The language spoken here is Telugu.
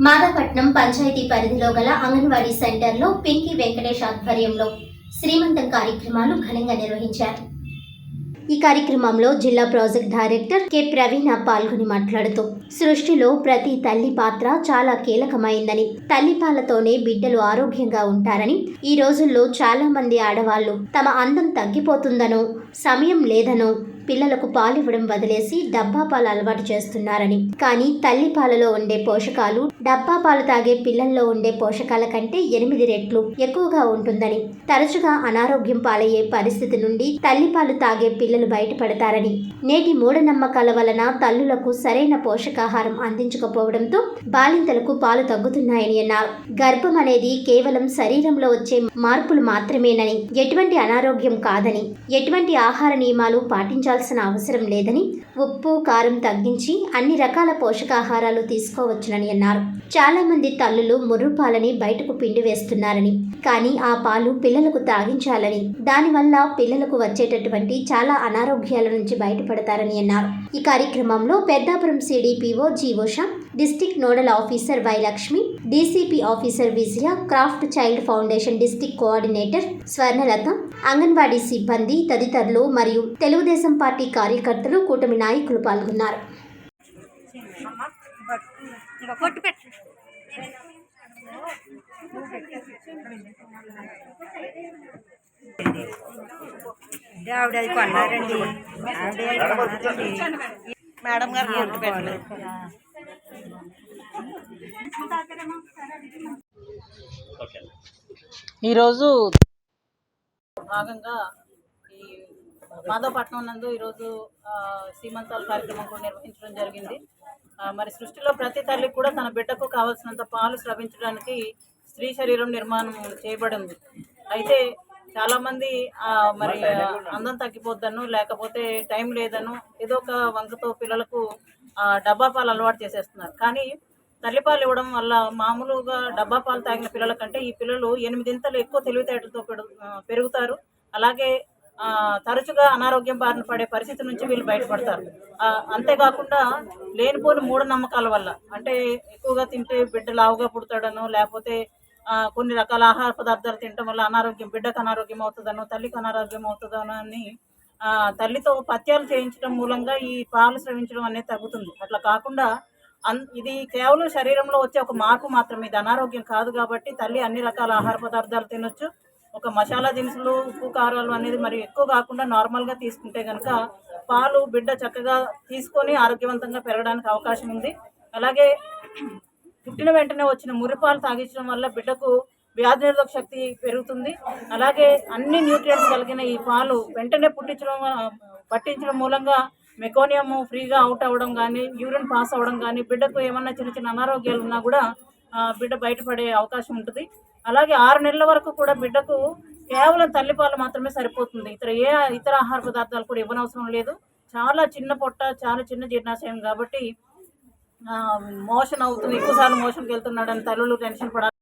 మాదాపట్నం పంచాయతీ పరిధిలో గల అంగన్వాడీ సెంటర్లో పింకీ వెంకటేష్ ఆధ్వర్యంలో శ్రీమంతం కార్యక్రమాలు ఘనంగా నిర్వహించారు. ఈ కార్యక్రమంలో జిల్లా ప్రాజెక్ట్ డైరెక్టర్ కె. ప్రవీణ పాల్గొని మాట్లాడుతూ సృష్టిలో ప్రతి తల్లి పాత్ర చాలా కీలకమైందని తల్లిపాలతోనే బిడ్డలు ఆరోగ్యంగా ఉంటారని ఈ రోజుల్లో చాలా మంది ఆడవాళ్ళు తమ అందం తగ్గిపోతుందనో సమయం లేదనో పిల్లలకు పాలివ్వడం వదిలేసి డబ్బా పాలు అలవాటు చేస్తున్నారని. కానీ తల్లి పాలలో ఉండే పోషకాలు డబ్బా పాలు తాగే పిల్లల్లో ఉండే పోషకాల కంటే ఎనిమిది రెట్లు ఎక్కువగా ఉంటుందని. తరచుగా అనారోగ్యం పాలయ్యే పరిస్థితి నుండి తల్లిపాలు తాగే పిల్లలు బయటపడతారని. నేటి మూఢనమ్మకాల వలన తల్లులకు సరైన పోషకాహారం అందించకపోవడంతో బాలింతలకు పాలు తగ్గుతున్నాయని అన్నారు. గర్భం అనేది కేవలం శరీరంలో వచ్చే మార్పులు మాత్రమేనని. ఎటువంటి అనారోగ్యం కాదని ఎటువంటి ఆహార నియమాలు పాటించాల్సిన అవసరం లేదని ఉప్పు కారం తగ్గించి అన్ని రకాల పోషకాహారాలు తీసుకోవచ్చునని అన్నారు. చాలా మంది తల్లులు ముర్రు పాలని బయటకు పిండి వేస్తున్నారని కానీ ఆ పాలు పిల్లలకు తాగించాలని దానివల్ల పిల్లలకు వచ్చేటటువంటి చాలా అనారోగ్యాల నుంచి బయటపడతారని అన్నారు. ఈ కార్యక్రమంలో Peddapuram CDPO జీవోష district nodal officer Y Lakshmi DCP officer Vijaya craft child foundation district coordinator Swarnalatha anganwadi సిబ్బంది తదితరులు మరియు తెలుగుదేశం పార్టీ కార్యకర్తలు కూటమి నాయకులు పాల్గొన్నారు. ఆవిడ అది కొన్నారండి మేడం గారు కొట్టు ఈరోజు భాగంగా మాధవపట్నం నందు ఈరోజు సీమంతాల కార్యక్రమం కూడా నిర్వహించడం జరిగింది. మరి సృష్టిలో ప్రతి తల్లికి కూడా తన బిడ్డకు కావాల్సినంత పాలు స్రవించడానికి స్త్రీ శరీరం నిర్మాణం చేయబడింది. అయితే చాలామంది మరి అందం తగ్గిపోద్దను లేకపోతే టైం లేదను ఏదో ఒక వంకతో పిల్లలకు డబ్బా పాలు అలవాటు చేసేస్తున్నారు. కానీ తల్లిపాలు ఇవ్వడం వల్ల మామూలుగా డబ్బా పాలు తాగిన పిల్లల కంటే ఈ పిల్లలు ఎనిమిదింతలు ఎక్కువ తెలివితేటలతో పెరుగుతారు. అలాగే తరచుగా అనారోగ్యం బారిన పడే పరిస్థితి నుంచి వీళ్ళు బయటపడతారు. అంతేకాకుండా లేనిపోని మూఢనమ్మకాల వల్ల అంటే ఎక్కువగా తింటే బిడ్డ లావుగా పుడతాడనో లేకపోతే కొన్ని రకాల ఆహార పదార్థాలు తినడం వల్ల అనారోగ్యం బిడ్డకు అనారోగ్యం అవుతుందనో తల్లికి అనారోగ్యం అవుతుందనో అని తల్లితో పత్యాలు చేయించడం మూలంగా ఈ పాలు స్రవించడం అనేది తగ్గుతుంది. అట్లా కాకుండా అన్ ఇది కేవలం శరీరంలో వచ్చే ఒక మార్పు మాత్రమే. ఇది అనారోగ్యం కాదు కాబట్టి తల్లి అన్ని రకాల ఆహార పదార్థాలు తినొచ్చు. ఒక మసాలా దినుసులు ఉప్పు కారాలు అనేది మరి ఎక్కువ కాకుండా నార్మల్గా తీసుకుంటే కనుక పాలు బిడ్డ చక్కగా తీసుకొని ఆరోగ్యవంతంగా పెరగడానికి అవకాశం ఉంది. అలాగే పుట్టిన వెంటనే వచ్చిన మురిపాలు తాగించడం వల్ల బిడ్డకు వ్యాధి నిరోధక శక్తి పెరుగుతుంది. అలాగే అన్ని న్యూట్రియంట్స్ కలిగిన ఈ పాలు వెంటనే పుట్టించడం పట్టించడం మూలంగా మెకోనియం ఫ్రీగా అవుట్ అవ్వడం కానీ యూరిన్ పాస్ అవ్వడం కానీ బిడ్డకు ఏమన్నా చిన్న చిన్న అనారోగ్యాలు ఉన్నా కూడా బిడ్డ బయటపడే అవకాశం ఉంటుంది. అలాగే ఆరు నెలల వరకు కూడా బిడ్డకు కేవలం తల్లిపాలు మాత్రమే సరిపోతుంది. ఇతర ఏ ఇతర ఆహార పదార్థాలు కూడా ఇవ్వనవసరం లేదు. చాలా చిన్న పొట్ట చాలా చిన్న జీర్ణాశయం కాబట్టి మోషన్ అవుతుంది. ఎక్కువసార్లు మోషన్కి వెళ్తున్నాడని తల్లులు టెన్షన్ పడాలి.